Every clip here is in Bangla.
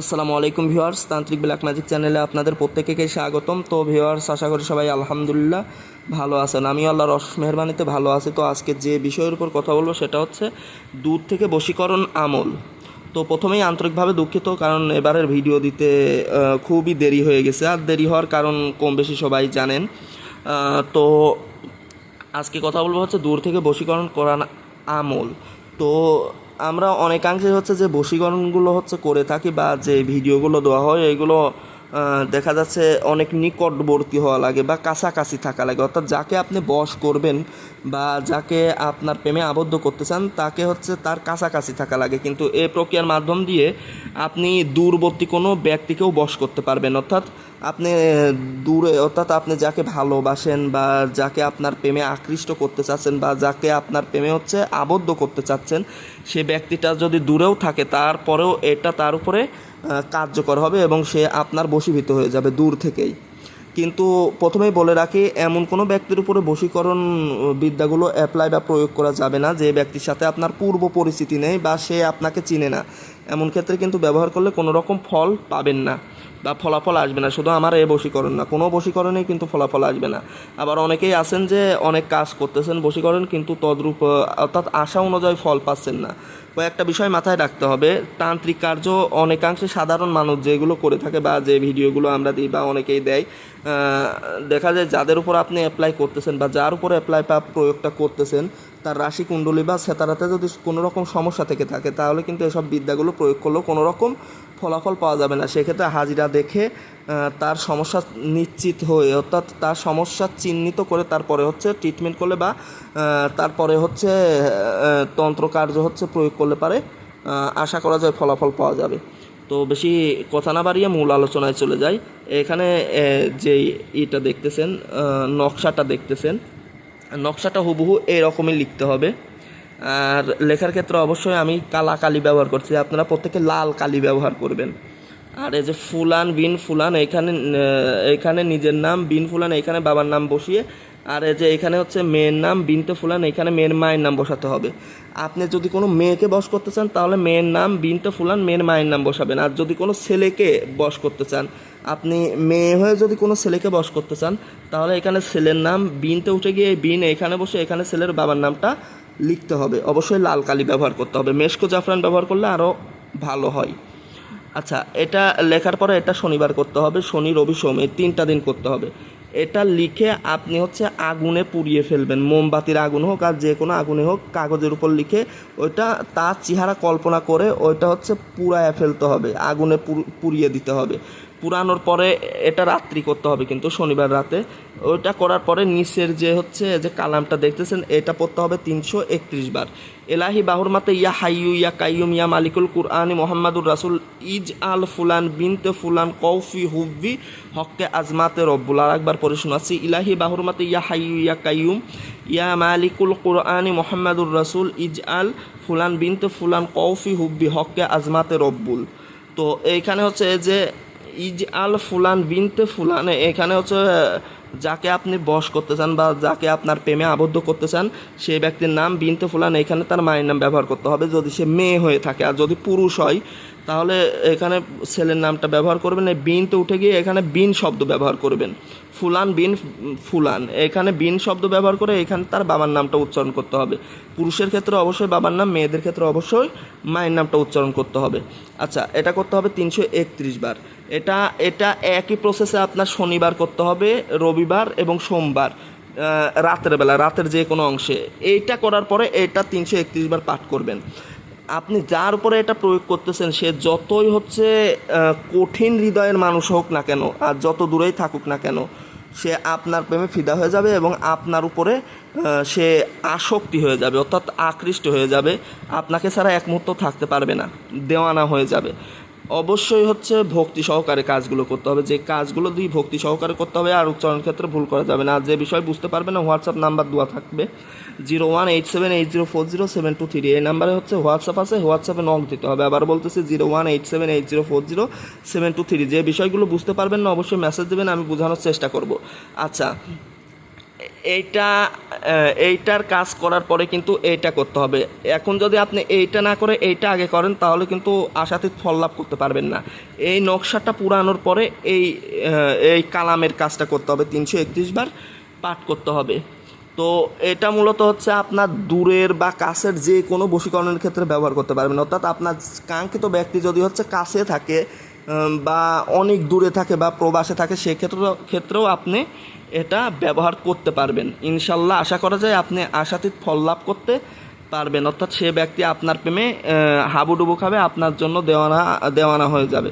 আসসালামু আলাইকুম ভিউয়ার্স, তান্ত্রিক ব্ল্যাক ম্যাজিক চ্যানেলে আপনাদের প্রত্যেককে স্বাগতম। তো ভিউয়ার্স, আশা করি সবাই আলহামদুলিল্লাহ ভালো আছেন। আমি আল্লাহর রস মেহরবানিতে ভালো আছি। তো আজকে যে বিষয়ের উপর কথা বলব সেটা হচ্ছে দূর থেকে বশীকরণ আমল। তো প্রথমেই আন্তরিকভাবে দুঃখিত, কারণ এবারের ভিডিও দিতে খুবই দেরি হয়ে গেছে। আর দেরি হওয়ার কারণ কম বেশি সবাই জানেন। তো আজকে কথা বলব হচ্ছে দূর থেকে বশীকরণ করান আমল। তো আমরা অনেকাংশে হচ্ছে যে বশীকরণগুলো হচ্ছে করে থাকি বা যে ভিডিওগুলো দেওয়া হয় এগুলো আহ, দেখা যাচ্ছে অনেক নিকটবর্তী হওয়া লাগে বা কাছাকাছি থাকা লাগে। অর্থাৎ যাকে আপনি বশ করবেন বা যাকে আপনার প্রেমে আবদ্ধ করতে চান, তাকে হচ্ছে তার কাছাকাছি থাকা লাগে। কিন্তু এ প্রক্রিয়ার মাধ্যম দিয়ে আপনি দূরবর্তী কোনো ব্যক্তিকেও বশ করতে পারবেন। অর্থাৎ আপনি দূরে, অর্থাৎ আপনি যাকে ভালোবাসেন বা যাকে আপনার প্রেমে আকৃষ্ট করতে চাচ্ছেন বা যাকে আপনার প্রেমে হচ্ছে আবদ্ধ করতে চাচ্ছেন, সে ব্যক্তিটা যদি দূরেও থাকে, তারপরেও এটা তার উপরে কার্যকর হবে এবং সে আপনার বশীভূত হয়ে যাবে দূর থেকেই। কিন্তু প্রথমেই বলে রাখি, এমন কোনো ব্যক্তির উপরে বশীকরণ বিদ্যাগুলো অ্যাপ্লাই বা প্রয়োগ করা যাবে না যে ব্যক্তির সাথে আপনার পূর্ব পরিচিতি নেই বা সে আপনাকে চিনে না। এমন ক্ষেত্রে কিন্তু ব্যবহার করলে কোনো রকম ফল পাবেন না বা ফলাফল আসবে না। শুধু আমার এ বশীকরণ না, কোনো বশীকরণেই কিন্তু ফলাফল আসবে না। আবার অনেকেই আছেন যে অনেক কাজ করতেছেন বশীকরণ, কিন্তু তদ্রূপ, অর্থাৎ আশা অনুযায়ী ফল পাচ্ছেন না। কয়েকটা বিষয় মাথায় রাখতে হবে। তান্ত্রিক কার্য অনেকাংশে সাধারণ মানুষ যেগুলো করে থাকে বা যে ভিডিওগুলো আমরা দিই বা অনেকেই দেয় দেখা যায় যাদের উপর আপনি অ্যাপ্লাই করতেছেন বা যার উপর অ্যাপ্লাই বা প্রয়োগটা করতেছেন, তার রাশি কুণ্ডলী বা সেতারাতে যদি কোনো রকম সমস্যা থেকে থাকে, তাহলে কিন্তু এসব বিদ্যাগুলো প্রয়োগ করলেও কোনো রকম ফলাফল পাওয়া যাবে না। সেক্ষেত্রে হাজিরা দেখে তার সমস্যা নিশ্চিত হয়ে অর্থাৎ তার সমস্যা চিহ্নিত করে তারপরে হচ্ছে ট্রিটমেন্ট করলে বা তারপরে হচ্ছে আহ, তন্ত্র কার্য হচ্ছে প্রয়োগ করলে পারে আশা করা যায় ফলাফল পাওয়া যাবে। তো বেশি কথা না বাড়িয়ে মূল আলোচনায় চলে যাই। এখানে যে ইটা দেখতেছেন নকশাটা দেখতেছেন নকশাটা হুবহু এরকমই লিখতে হবে। আর লেখার ক্ষেত্রে অবশ্যই আমি কালা কালি ব্যবহার করছি। আপনারা প্রত্যেকে লাল কালি ব্যবহার করবেন। আর এই যে ফুলান, বিন ফুলান, এখানে এখানে নিজের নাম, বিন ফুলান, এখানে বাবার নাম বসিয়ে, আর এই যে এখানে হচ্ছে মেয়ের নাম বিনতে ফুলান, এখানে মেয়ের মায়ের নাম বসাতে হবে। আপনি যদি কোনো মেয়েকে বস করতে চান, তাহলে মেয়ের নাম বিনতে ফুলান, মেয়ের মায়ের নাম বসাবেন। আর যদি কোনো ছেলেকে বস করতে চান, আপনি মেয়ে হয়ে যদি কোনো ছেলেকে বস করতে চান, তাহলে এখানে ছেলের নাম বিনতে উঠে গিয়ে, বিন এখানে বসে, এখানে ছেলের বাবার নামটা লিখতে হবে। অবশ্যই লাল কালি ব্যবহার করতে হবে। মেশকো জাফরান ব্যবহার করলে আরও ভালো হয়। আচ্ছা এটা লেখার পরে এটা শনিবার করতে হবে। শনি, রবি, সোম, এই তিনটা দিন করতে হবে। এটা লিখে আপনি হচ্ছে আগুনে পুড়িয়ে ফেলবেন। মোমবাতির আগুন হোক আর যে কোনো আগুনে হোক, কাগজের উপর লিখে ওইটা তার চেহারা কল্পনা করে ওইটা হচ্ছে পুড়ায় ফেলতে হবে। আগুনে পুড়িয়ে দিতে হবে। পুরানোর পরে এটা রাত্রি করতে হবে কিন্তু শনিবার রাতে। ওইটা করার পরে নিচের যে হচ্ছে, যে কালামটা দেখতেছেন, এটা পড়তে হবে তিনশো একত্রিশ বার। এলাহি বাহুর মাতে, ইয়া হাইয়ু, ইয়া কাইয়ুম, ইয়া মালিকুল কুরআনি মোহাম্মদুর রাসুল, ইজ আল ফুলান বিনতে ফুলান কৌফি হুব্বি হককে আজমাতে রব্বুল আর একবার পরে শোনাচ্ছি, ইলাহি বাহুর মাতে, ইয়া হাইয়ু, ইয়া কাইয়ুম, ইয়া মালিকুল কুরআনি মোহাম্মদুর রাসুল, ইজ আল ফুলান বিনতে ফুলান কৌফি হুব্বি হককে আজমাতে রব্বুল। তো এইখানে হচ্ছে যে ইজ আল ফুলান, বিনতে ফুলান। এখানে হচ্ছে যাকে আপনি বশ করতে চান বা যাকে আপনার প্রেমে আবদ্ধ করতে চান সেই ব্যক্তির নাম বিনতে ফুলান। এখানে তার মায়ের নাম ব্যবহার করতে হবে। যদি সে মেয়ে হয়ে থাকে আর যদি পুরুষ হয় তাহলে এখানে ছেলের নামটা ব্যবহার করবেন, এই বিনতে উঠে গিয়ে এখানে বিন শব্দ ব্যবহার করবেন। ফুলান বিন ফুলান, এখানে বিন শব্দ ব্যবহার করে এখানে তার বাবার নামটা উচ্চারণ করতে হবে। পুরুষের ক্ষেত্রে অবশ্যই বাবার নাম, মেয়েদের ক্ষেত্রে অবশ্যই মায়ের নামটা উচ্চারণ করতে হবে। আচ্ছা এটা করতে হবে তিনশো একত্রিশ বার। এটা এটা একই প্রসেসে আপনার শনিবার করতে হবে, রবিবার এবং সোমবার রাতের বেলা, রাতের যে কোনো অংশে। এইটা করার পরে এটা তিনশো একত্রিশ বার পাঠ করবেন। আপনি যার উপরে এটা প্রয়োগ করতেছেন, সে যতই হচ্ছে কঠিন হৃদয়ের মানুষ হোক না কেন আর যত দূরেই থাকুক না কেন, সে আপনার প্রেমে ফিদা হয়ে যাবে এবং আপনার উপরে সে আসক্তি হয়ে যাবে, অর্থাৎ আকৃষ্ট হয়ে যাবে। আপনাকে ছাড়া এক মুহূর্ত থাকতে পারবে না, দেওয়ানা হয়ে যাবে। অবশ্যই হচ্ছে ভক্তি সহকারে কাজগুলো করতে হবে। যে কাজগুলো দিয়ে ভক্তি সহকারে করতে হবে আর উচ্চারণ ক্ষেত্রে ভুল করা যাবে না। আর যে বিষয় বুঝতে পারবে না, হোয়াটসঅ্যাপ নাম্বার দেওয়া থাকবে। Zero one eight seven eight zero four zero seven two three এই নাম্বারে হচ্ছে হোয়াটসঅ্যাপ আছে, হোয়াটসঅ্যাপে নক দিতে হবে। আবার বলতেছি zero one eight seven eight zero four zero seven two three. যে বিষয়গুলো বুঝতে পারবেন না, অবশ্যই মেসেজ দেবেন, আমি বোঝানোর চেষ্টা করব। আচ্ছা এইটা এইটার কাজ করার পরে কিন্তু এইটা করতে হবে। এখন যদি আপনি এইটা না করে এইটা আগে করেন, তাহলে কিন্তু আশাতীত ফল লাভ করতে পারবেন না। এই নকশাটা পুরানোর পরে এই এই কালামের কাজটা করতে হবে। তিনশো একত্রিশ বার পাঠ করতে হবে। তো এটা মূলত হচ্ছে আপনার দূরের বা কাছের যে কোনো বশীকরণের ক্ষেত্রে ব্যবহার করতে পারবেন। অর্থাৎ আপনার কাঙ্ক্ষিত ব্যক্তি যদি হচ্ছে কাছে থাকে বা অনেক দূরে থাকে বা প্রবাসে থাকে সেক্ষেত্রেও ক্ষেত্রেও আপনি এটা ব্যবহার করতে পারবেন। ইনশাল্লাহ আশা করা যায় আপনি আশাতীত ফল লাভ করতে পারবেন। অর্থাৎ সে ব্যক্তি আপনার প্রেমে হাবুডুবু খাবে, আপনার জন্য দেওয়ানা দেওয়ানা হয়ে যাবে।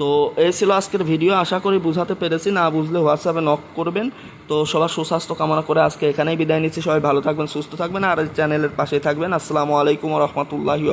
তো এই ছিল আজকের ভিডিও। আশা করি বুঝাতে পেরেছি। না বুঝলে হোয়াটসঅ্যাপে নক করবেন। তো সবার সুস্বাস্থ্য কামনা করে আজকে এখানেই বিদায় নিচ্ছি। সবাই ভালো থাকবেন, সুস্থ থাকবেন। আর চ্যানেলের পাশেই থাকবেন। আসসালামু আলাইকুম রহমতুল্লাহি